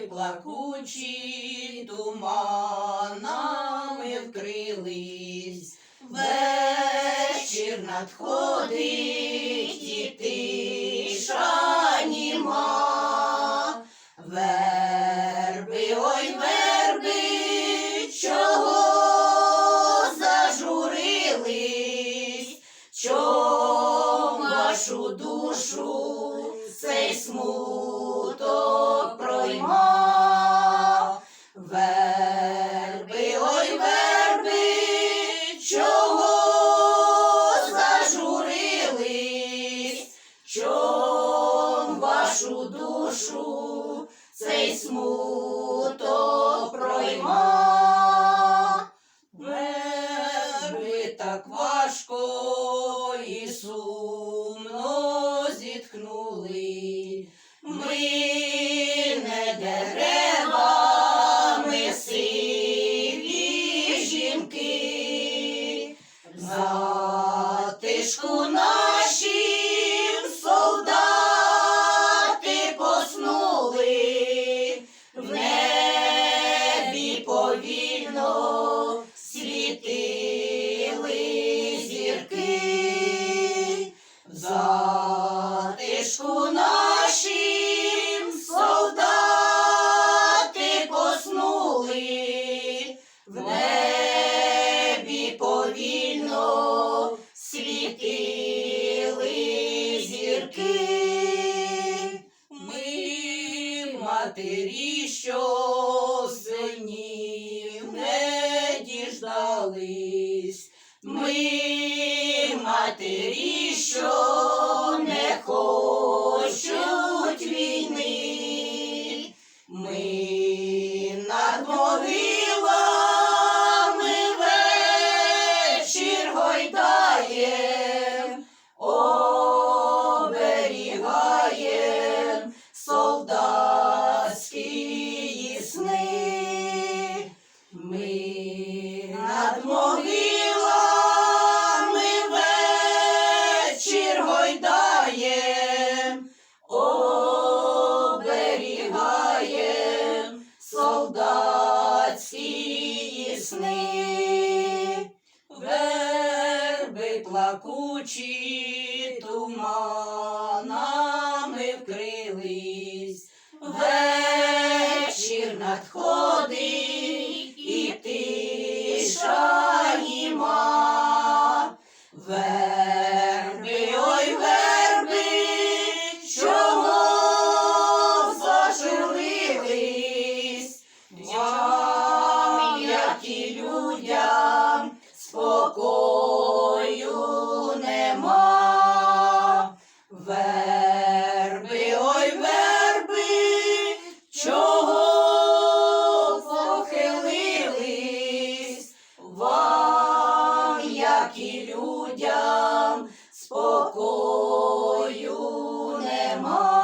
плакучі туманами вкрились. Вечір надходить і тиша німа. Верби, ой, верби, чого зажурились, чом вашу душу цей смуток пройма. Затишку нашим Матері, що синів не діждались. Ми матері, що солдатські сни. Верби плакучі туманами вкрились. Надходить і людям спокою нема.